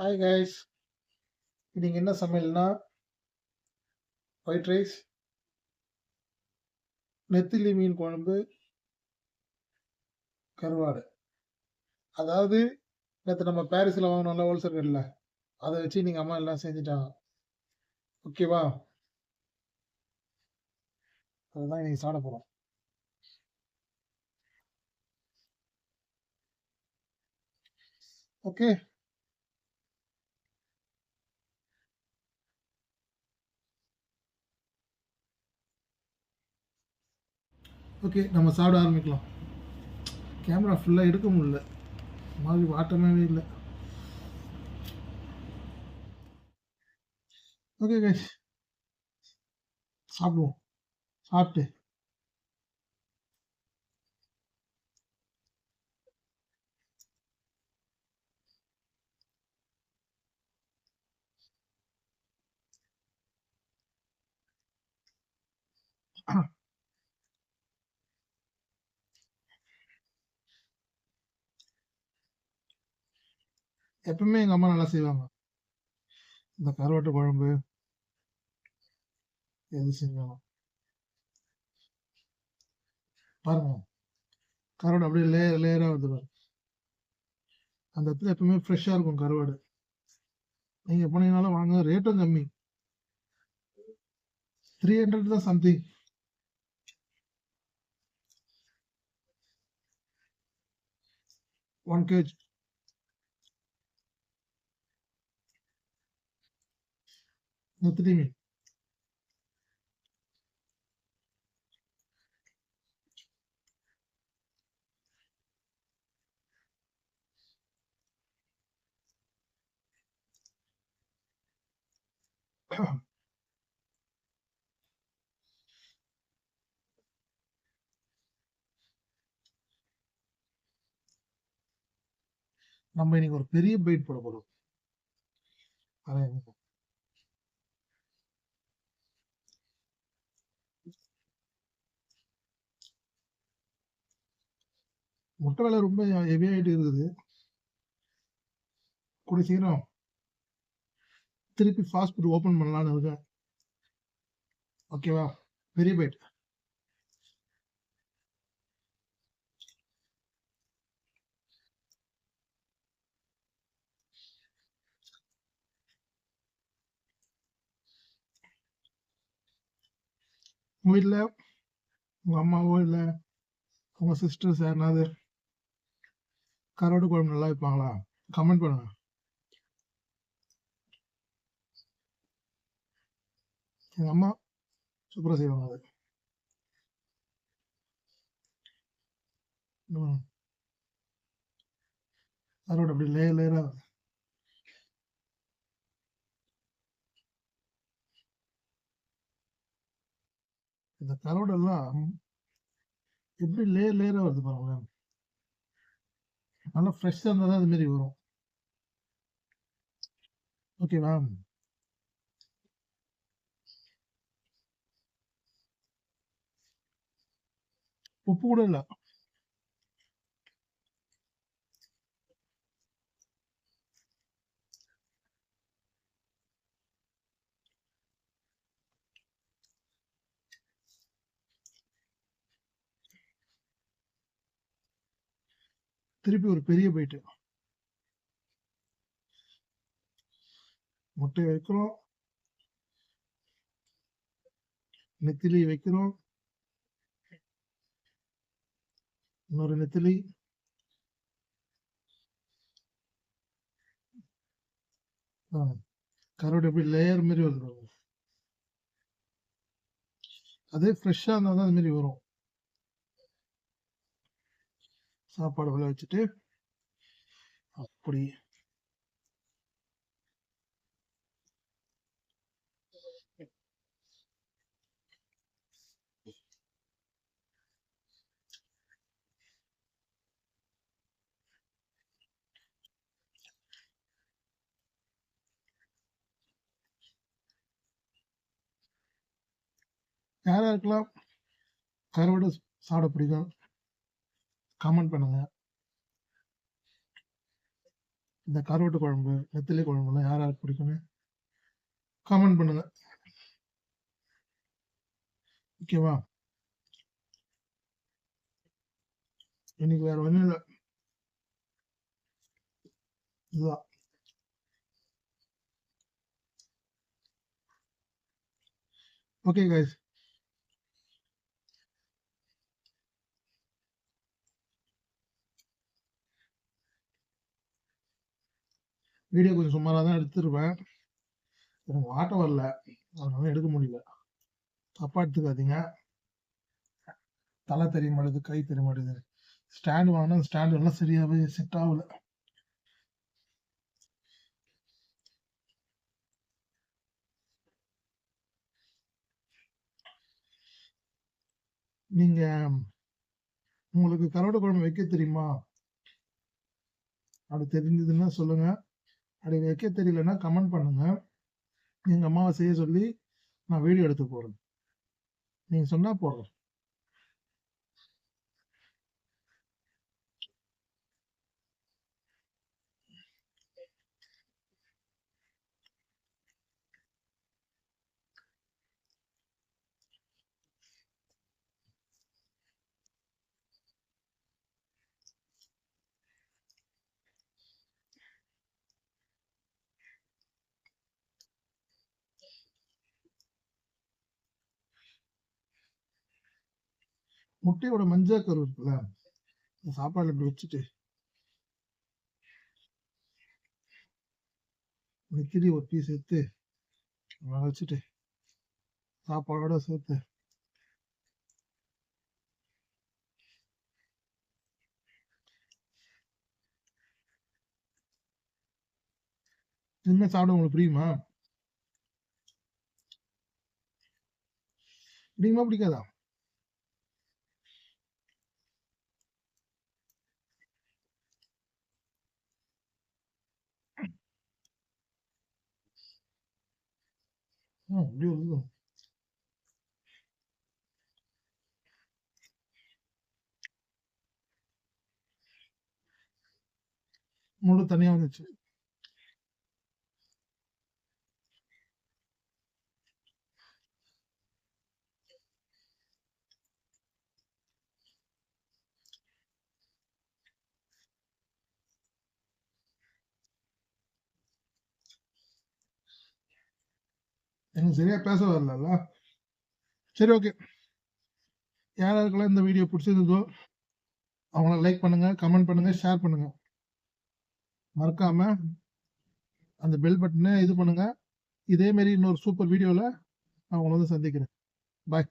Hi guys இன்னைக்கு என்ன சமையல்னா? White rice நெத்திலி மீன் குழம்பு கருவாடு. அதாவது நேற்று நம்ம பாரிஸில் வாங்கினோம்ல ஹோல்சேல் கடையில் அதை வச்சு நீங்கள் அம்மா எல்லாம் செஞ்சுட்டாங்க. ஓகேவா அதுதான் இன்னைக்கு சாப்பிட போகிறோம் ஓகே ஓகே நம்ம சாப்பிட ஆரம்பிக்கலாம். கேமரா ஃபுல்லாக எடுக்க முடியல. மாதிரி வாட்டமே இல்லை. ஓகே கைஸ் சாப்பிடுவோம். சாப்பிட்டு. எப்பவுமே எங்கள் அம்மா நல்லா செய்வாங்க. இந்த கருவாட்டு குழம்பு எது செஞ்சாலும் பாருங்க. கருவாடு அப்படியே லேயர் லேயராக வருது பாருங்க அந்த இடத்துல எப்பவுமே ஃப்ரெஷ்ஷாக இருக்கும் கருவாடு. நீங்கள் போனீங்கனாலும் வாங்க. ரேட்டும் கம்மி. த்ரீ ஹண்ட்ரட் தான் சம்திங் ஒன் கேஜ் நெத்திலி மீன் நம்ம இன்னைக்கு ஒரு பெரிய பைட் போட போறோம். அதான் முட்டை விலை ரொம்ப ஹெவி ஆயிட்டு இருக்குது கூட சீக்கிரம் திருப்பி ஃபாஸ்ட் ஃபுட் ஓப்பன் பண்ணலான்னு இருக்கேன். ஓகேவா வெரி பைட் உங்கள் வீட்டில் உங்கள் அம்மாவோ இல்லை உங்கள் சிஸ்டர்ஸ் யாருனாவது கரோடு குழம்பு நல்லா வைப்பாங்களா? கமெண்ட் பண்ணுங்க. எங்கள் அம்மா சூப்பராக செய்வாங்க அது. கரோடு அப்படி லேயர் லேயராக இந்த கரோடெல்லாம் எப்படி லேயர் லேயராக வருது பாருங்களேன். நல்லா ஃப்ரெஷ்ஷாக இருந்தால் தான் அது மாதிரி வரும் ஓகேவா உப்பு கூட இல்லை. திருப்பி ஒரு பெரிய பைட்டு முட்டை வைக்கிறோம். நெத்திலி வைக்கிறோம். இன்னொரு நெத்திலி. ஆ, கருவாடு எப்படி லேயர் மாதிரி வந்துடும் அதே ஃப்ரெஷ்ஷாக இருந்தால் தான் அது மாதிரி வரும். சாப்பாடு உள்ள வச்சுட்டு அப்படி. யாராக இருக்கலாம் கருவாடு சாப்பிட பிடிக்கும்? கமெண்ட் பண்ணுங்க. இந்த கருவாட்டு குழம்பு நெத்திலி குழம்புலாம் யார் யாருக்கு பிடிக்கும்னு கமெண்ட் பண்ணுங்க. ஓகேவா இன்னைக்கு வேற ஒன்றும் இல்லை. இதுதான். ஓகே கைஸ் வீடியோ கொஞ்சம் சுமாராக தான் எடுத்துருப்பேன். எனக்கு ஆட்டம் வரல. அதனால எடுக்க முடியல. தப்பா எடுத்துக்காதீங்க. தலை தெரிய மாட்டேது கை தெரிய மாட்டேது. ஸ்டாண்ட் வாங்கினா ஸ்டாண்ட் எல்லாம் சரியாகவே செட் ஆகல. நீங்க உங்களுக்கு கரோட குழம்பு வைக்க தெரியுமா? அப்படி தெரிஞ்சதுன்னா சொல்லுங்க. அப்படி வைக்க தெரியலன்னா கமெண்ட் பண்ணுங்க. எங்கள் அம்மாவை செய்ய சொல்லி நான் வீடியோ எடுத்து போடுறேன். நீங்கள் சொன்னால் போடுறேன். முட்டையோட மஞ்சள் கரு இருக்குல்ல இந்த சாப்பாடுல இப்படி வச்சுட்டு நெத்திரி ஒரு பீஸ் எடுத்து வச்சுட்டு சாப்பாடோட சேர்த்து என்ன சாப்பிட உங்களுக்கு புரியுமா பிடிக்குமா பிடிக்காதா? ம், அப்படி முழு தனியா வந்துச்சு எனக்கு சரியா பேச வரல சரி ஓகே யார் யாருக்கெல்லாம் இந்த வீடியோ பிடிச்சிருந்ததோ அவங்கள லைக் பண்ணுங்க கமெண்ட் பண்ணுங்க ஷேர் பண்ணுங்க. மறக்காம அந்த பெல் பட்டனை இது பண்ணுங்க. இதேமாரி இன்னொரு சூப்பர் வீடியோவில் நான் உங்களை வந்து சந்திக்கிறேன். பாய்